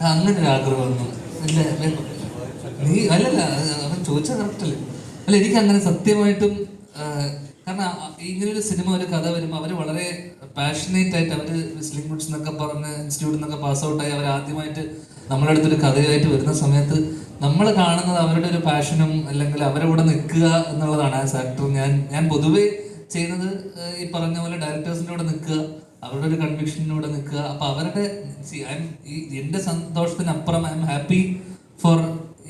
അങ്ങനെ ഒരു ആഗ്രഹം ഇല്ല? നീ അല്ലല്ല അവൻ ചോദിച്ചാൽ കറക്റ്റല്ലേ അല്ല? എനിക്ക് അങ്ങനെ സത്യമായിട്ടും കാരണം ഇങ്ങനൊരു സിനിമ ഒരു കഥ വരുമ്പോൾ അവർ വളരെ പാഷനേറ്റ് ആയിട്ട് അവർ വിസ്ലിംഗ് ഗുഡ്സ് എന്നൊക്കെ പറഞ്ഞ് ഇൻസ്റ്റിറ്റ്യൂട്ടിൽ നിന്നൊക്കെ പാസ് ഔട്ടായി അവർ ആദ്യമായിട്ട് നമ്മുടെ അടുത്തൊരു കഥയായിട്ട് വരുന്ന സമയത്ത് നമ്മൾ കാണുന്നത് അവരുടെ ഒരു പാഷനും അല്ലെങ്കിൽ അവരെ കൂടെ നിൽക്കുക എന്നുള്ളതാണ് ആസ് ആക്ടർ ഞാൻ ഞാൻ പൊതുവേ ചെയ്യുന്നത് ഈ പറഞ്ഞ പോലെ ഡയറക്ടേഴ്സിന്റെ കൂടെ നിൽക്കുക അവരുടെ ഒരു കൺവിക്ഷനിലൂടെ നിൽക്കുക. അപ്പൊ അവരുടെ ഈ എന്റെ സന്തോഷത്തിനപ്പുറം ഐ എം ഹാപ്പി ഫോർ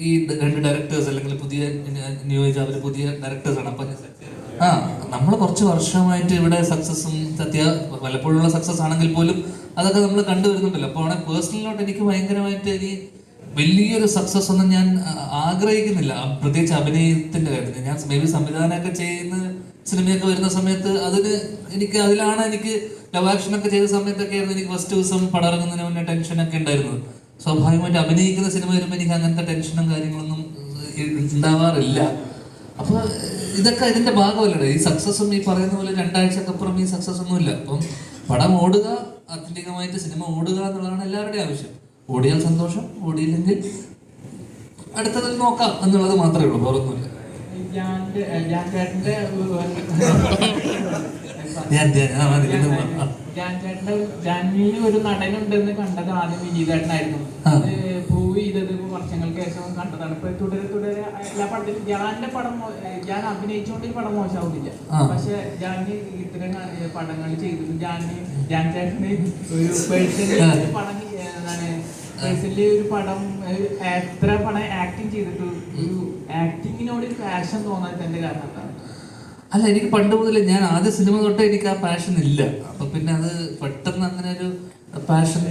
ഈ രണ്ട് ഡയറക്ടേഴ്സ് അല്ലെങ്കിൽ പുതിയ നിയോഗിച്ച അവർ പുതിയ ഡയറക്ടേഴ്സ് ആണ്. അപ്പൊ ആ നമ്മൾ കുറച്ച് വർഷമായിട്ട് ഇവിടെ സക്സസും സത്യ വല്ലപ്പോഴുള്ള സക്സസ് ആണെങ്കിൽ പോലും അതൊക്കെ നമ്മൾ കണ്ടുവരുന്നുണ്ടല്ലോ അപ്പോൾ അവിടെ പേഴ്സണലിലോട്ട് എനിക്ക് ഭയങ്കരമായിട്ട് ഇനി വലിയൊരു സക്സസ് ഒന്നും ഞാൻ ആഗ്രഹിക്കുന്നില്ല. പ്രത്യേകിച്ച് അഭിനയത്തിന്റെ കാര്യത്തിൽ. ഞാൻ മേ ബി സംവിധാനമൊക്കെ ചെയ്യുന്ന സിനിമയൊക്കെ വരുന്ന സമയത്ത് അതിന് എനിക്ക് അതിലാണ് എനിക്ക് ലവ് ആക്ഷൻ ഒക്കെ ചെയ്ത സമയത്തൊക്കെ ആയിരുന്നു എനിക്ക് ഫസ്റ്റ് ദിവസം പടം ഇറങ്ങുന്നതിന് മുന്നേ ടെൻഷനൊക്കെ ഉണ്ടായിരുന്നത്. സ്വാഭാവികമായിട്ട് അഭിനയിക്കുന്ന സിനിമ വരുമ്പോൾ എനിക്ക് അങ്ങനത്തെ ടെൻഷനും കാര്യങ്ങളൊന്നും ഉണ്ടാവാറില്ല. അപ്പൊ ഇതൊക്കെ ഇതിന്റെ ഭാഗമല്ലേ ഈ സക്സസ്സും ഈ പറയുന്ന പോലെ രണ്ടാഴ്ചക്കപ്പുറം ഈ സക്സസ് ഒന്നും ഇല്ല. അപ്പം പടം ഓടുക ആത്യന്തികമായിട്ട് സിനിമ ഓടുക എന്നുള്ളതാണ് എല്ലാവരുടെയും ആവശ്യം. ഓടിയാൽ സന്തോഷം ഓടിയില്ലെങ്കിൽ അടുത്തതിൽ നോക്കാം എന്നുള്ളത് മാത്രമേ ഉള്ളൂ വേറൊന്നുമില്ല. ജാൻവിയിൽ ഒരു നടനുണ്ടെന്ന് കണ്ടത് ആദ്യം വിനീതേട്ടനായിരുന്നു. അത് പ്രൂവ് ചെയ്തത് വർഷങ്ങൾക്ക് ശേഷം കണ്ടതാണ് ഇപ്പൊ തുടരെ തുടരെ എല്ലാ പടത്തിലും ജാന്റെ പടം ഞാൻ അഭിനയിച്ചുകൊണ്ട് ഈ പടം മോശമാവുന്നില്ല. പക്ഷെ ഞാൻ ഇത്തരം പടങ്ങൾ ചെയ്തിട്ടും ഞാൻ ജാൻ ചേട്ടന് ഒരു പേഴ്സണലി. പടം എന്താണ് പേഴ്സണലി ഒരു പടം എത്ര പടം ആക്ടിങ് ചെയ്തിട്ട് ഒരു പാഷൻ തോന്നാത്തതിന്റെ കാരണം എന്താണ് അല്ല എനിക്ക് പണ്ട് മുതൽ ഞാൻ ആദ്യ സിനിമ തൊട്ടേ എനിക്ക് ആ പാഷൻ ഇല്ല. അപ്പൊ പിന്നെ അത് പെട്ടെന്ന് അങ്ങനെ ഒരു പാഷൻ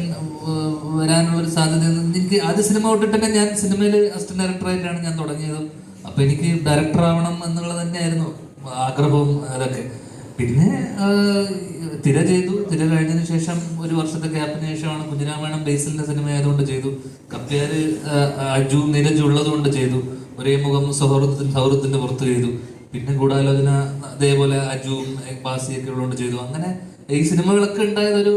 വരാനുള്ള ഒരു സാധ്യത എനിക്ക് ആദ്യ സിനിമ തൊട്ടിട്ട് തന്നെ ഞാൻ സിനിമയിൽ അസിസ്റ്റന്റ് ഡയറക്ടറായിട്ടാണ് ഞാൻ തുടങ്ങിയത്. അപ്പൊ എനിക്ക് ഡയറക്ടർ ആവണം എന്നുള്ളത് തന്നെയായിരുന്നു ആഗ്രഹവും അതൊക്കെ. പിന്നെ തിര ചെയ്തു. തിര കഴിഞ്ഞതിന് ശേഷം ഒരു വർഷത്തെ ഗ്യാപ്പിന് ശേഷമാണ് കുഞ്ഞിരാമായണം ബേസിലിന്റെ സിനിമ ആയതുകൊണ്ട് ചെയ്തു. കപ്പ്യാര് അജു നീരജ് ഉള്ളതുകൊണ്ട് ചെയ്തു. ഒരേ മുഖം സൗഹൃദത്തിന് സൗഹൃദത്തിന്റെ പുറത്ത് ചെയ്തു. പിന്നെ ഗൂഢാലോചന അതേപോലെ അജുവും ബാസിയൊക്കെ ഉള്ളതുകൊണ്ട് ചെയ്തു. അങ്ങനെ ഈ സിനിമകളൊക്കെ ഉണ്ടായത് ഒരു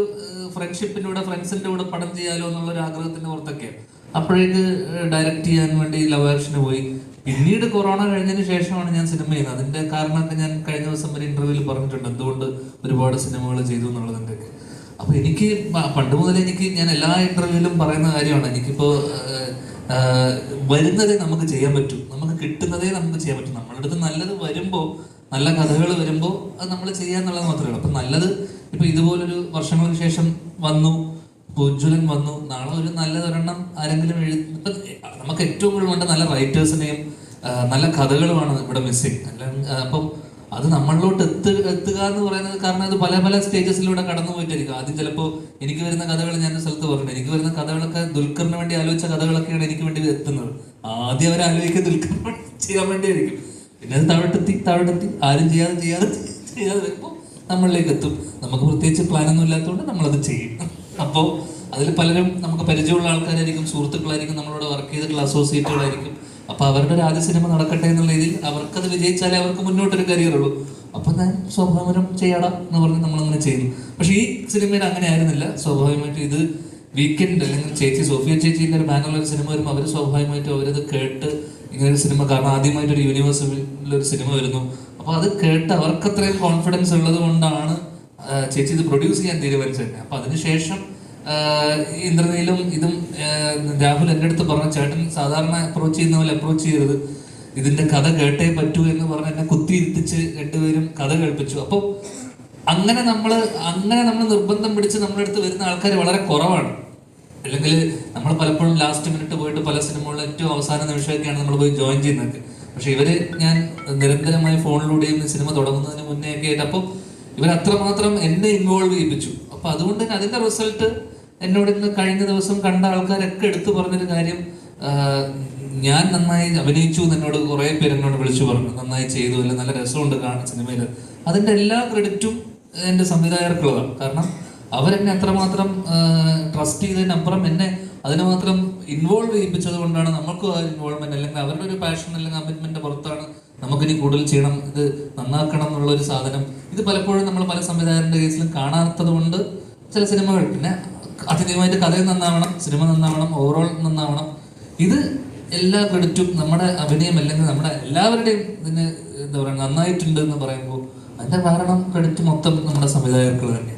ഫ്രണ്ട്ഷിപ്പിന്റെ കൂടെ ഫ്രണ്ട്സിന്റെ കൂടെ പടം ചെയ്യാലോ എന്നുള്ള ഒരു ആഗ്രഹത്തിന്റെ പുറത്തൊക്കെ അപ്പോഴേക്ക് ഡയറക്റ്റ് ചെയ്യാൻ വേണ്ടി ലവ് ആക്ഷന് പോയി. പിന്നീട് കൊറോണ കഴിഞ്ഞതിന് ശേഷമാണ് ഞാൻ സിനിമ ചെയ്യുന്നത്. അതിന്റെ കാരണമൊക്കെ ഞാൻ കഴിഞ്ഞ ദിവസം ഒരു ഇന്റർവ്യൂവിൽ പറഞ്ഞിട്ടുണ്ട്. എന്തുകൊണ്ട് ഒരുപാട് സിനിമകൾ ചെയ്തു എന്നുള്ളതിന്റെ അപ്പൊ എനിക്ക് പണ്ട് മുതൽ എനിക്ക് ഞാൻ എല്ലാ ഇന്റർവ്യൂവിലും പറയുന്ന കാര്യമാണ്. എനിക്കിപ്പോ വരുന്നതേ നമുക്ക് ചെയ്യാൻ പറ്റും. നമുക്ക് കിട്ടുന്നതേ നമുക്ക് ചെയ്യാൻ പറ്റും. നമ്മളുടെ അടുത്ത് നല്ലത് വരുമ്പോ നല്ല കഥകൾ വരുമ്പോ അത് നമ്മൾ ചെയ്യാന്നുള്ളത് മാത്രമേ ഉള്ളൂ. അപ്പൊ നല്ലത് ഇപ്പൊ ഇതുപോലൊരു വർഷങ്ങൾക്ക് ശേഷം വന്നു. ഉജ്ജ്വലൻ വന്നു. നാളെ ഒരു നല്ല നല്ലതൊരെണ്ണം ആരെങ്കിലും എഴുതി നമുക്ക് ഏറ്റവും കൂടുതൽ വേണ്ട നല്ല റൈറ്റേഴ്സിനെയും നല്ല കഥകളുമാണ് ഇവിടെ മിസ്സിങ് അപ്പം അത് നമ്മളിലോട്ട് എത്തു എത്തുക എന്ന് പറയുന്നത് കാരണം അത് പല പല സ്റ്റേജസിലൂടെ കടന്നു പോയിട്ടായിരിക്കും ആദ്യം ചിലപ്പോൾ എനിക്ക് വരുന്ന കഥകൾ ഞാൻ സ്ഥലത്ത് പറഞ്ഞു എനിക്ക് വരുന്ന കഥകളൊക്കെ ദുൽഖറിന് വേണ്ടി ആലോചിച്ച കഥകളൊക്കെയാണ് എനിക്ക് വേണ്ടി എത്തുന്നത്. ആദ്യം അവർ ആലോചിക്കുക ദുൽഖർ ചെയ്യാൻ വേണ്ടിയായിരിക്കും. പിന്നെ അത് തവിട്ടെത്തി തവിട്ടെത്തി ആരും ചെയ്യാതെ ചെയ്യാതെ ചെയ്യാതെ വരുമ്പോൾ നമ്മളിലേക്ക് എത്തും. നമുക്ക് പ്രത്യേകിച്ച് പ്ലാനൊന്നും ഇല്ലാത്തതുകൊണ്ട് നമ്മളത് ചെയ്യും. അപ്പോൾ അതിൽ പലരും നമുക്ക് പരിചയമുള്ള ആൾക്കാരായിരിക്കും സുഹൃത്തുക്കളായിരിക്കും നമ്മളോട് വർക്ക് ചെയ്തിട്ടുള്ള അസോസിയേറ്റുകളായിരിക്കും അപ്പൊ അവരുടെ ഒരു ആദ്യ സിനിമ നടക്കട്ടെ എന്നുള്ള രീതിയിൽ അവർക്കത് വിജയിച്ചാലേ അവർക്ക് മുന്നോട്ടൊരു കരിയർ ഉള്ളൂ. അപ്പൊ ഞാൻ സ്വാഭാവികം ചെയ്യടാ എന്ന് പറഞ്ഞ് നമ്മളങ്ങനെ ചെയ്യുന്നു. പക്ഷെ ഈ സിനിമയിൽ അങ്ങനെ ആയിരുന്നില്ല. സ്വാഭാവികമായിട്ടും ഇത് വീക്കെൻഡ് അല്ലെങ്കിൽ ചേച്ചി സോഫിയ ചേച്ചിന്റെ ഒരു ബാനറിൽ ഒരു സിനിമ വരുമ്പോൾ അവർ സ്വാഭാവികമായിട്ടും അവരത് കേട്ട് ഇങ്ങനെ ഒരു സിനിമ കാരണം ആദ്യമായിട്ടൊരു യൂണിവേഴ്സിലൊരു സിനിമ വരുന്നു. അപ്പൊ അത് കേട്ട് അവർക്ക് അത്രയും കോൺഫിഡൻസ് ഉള്ളത് കൊണ്ടാണ് ചേച്ചി ഇത് പ്രൊഡ്യൂസ് ചെയ്യാൻ തീരുമാനിച്ചതന്നെ അപ്പൊ അതിനുശേഷം ഇന്ദ്രനീലും ഇതും രാഹുൽ എന്റെ അടുത്ത് പറഞ്ഞ ചേട്ടൻ സാധാരണ അപ്രോച്ച് ചെയ്യുന്ന പോലെ അപ്രോച്ച് ചെയ്യരുത്. ഇതിന്റെ കഥ കേട്ടേ പറ്റൂ എന്ന് പറഞ്ഞ് എന്നെ കുത്തിയിരുത്തിച്ച് രണ്ടുപേരും കഥ കേൾപ്പിച്ചു. അപ്പോൾ അങ്ങനെ നമ്മൾ അങ്ങനെ നമ്മൾ നിർബന്ധം പിടിച്ച് നമ്മുടെ അടുത്ത് വരുന്ന ആൾക്കാർ വളരെ കുറവാണ്. അല്ലെങ്കിൽ നമ്മൾ പലപ്പോഴും ലാസ്റ്റ് മിനിറ്റ് പോയിട്ട് പല സിനിമകളിലും ഏറ്റവും അവസാന നിമിഷമൊക്കെയാണ് നമ്മൾ പോയി ജോയിൻ ചെയ്യുന്നത്. പക്ഷെ ഇവർ ഞാൻ നിരന്തരമായി ഫോണിലൂടെയും സിനിമ തുടങ്ങുന്നതിന് മുന്നേ ഒക്കെ ആയിട്ട് അപ്പോൾ ഇവർ അത്രമാത്രം എന്നെ ഇൻവോൾവ് ചെയ്യിപ്പിച്ചു. അപ്പൊ അതുകൊണ്ട് തന്നെ അതിന്റെ റിസൾട്ട് എന്നോട് ഇന്ന് കഴിഞ്ഞ ദിവസം കണ്ട ആൾക്കാരൊക്കെ എടുത്തു പറഞ്ഞൊരു കാര്യം ഞാൻ നന്നായി അഭിനയിച്ചു എന്ന് എന്നോട് കുറെ പേര് എന്നോട് വിളിച്ചു പറഞ്ഞു. നന്നായി ചെയ്തു അല്ല നല്ല രസമുണ്ട് കാണാൻ സിനിമയിൽ അതിന്റെ എല്ലാ ക്രെഡിറ്റും എന്റെ സംവിധായകർക്കുള്ളതാണ്. കാരണം അവരെന്നെ അത്രമാത്രം ട്രസ്റ്റ് ചെയ്തതിനപ്പുറം എന്നെ അതിനെ മാത്രം ഇൻവോൾവ് ചെയ്യിപ്പിച്ചത് കൊണ്ടാണ് നമുക്കും ആ ഇൻവോൾവ്മെന്റ് അല്ലെങ്കിൽ അവരുടെ ഒരു പാഷൻ അല്ലെങ്കിൽ കമ്മിറ്റ്മെന്റ് പുറത്താണ് നമുക്കിനി കൂടുതൽ ചെയ്യണം ഇത് നന്നാക്കണം എന്നുള്ള ഒരു സാധനം. ഇത് പലപ്പോഴും നമ്മൾ പല സംവിധായകരുടെ കേസിലും കാണാത്തത് കൊണ്ട് ചില സിനിമകൾ പിന്നെ അതിഥിയുമായിട്ട് കഥയും നന്നാവണം സിനിമ നന്നാവണം ഓവറോൾ നന്നാവണം. ഇത് എല്ലാ ക്രെഡിറ്റും നമ്മുടെ അഭിനയം അല്ലെങ്കിൽ നമ്മുടെ എല്ലാവരുടെയും ഇതിന് എന്താ പറയുക നന്നായിട്ടുണ്ട് എന്ന് പറയുമ്പോൾ അതിന്റെ കാരണം ക്രെഡിറ്റ് മൊത്തം നമ്മുടെ സംവിധായകർക്ക് തന്നെ.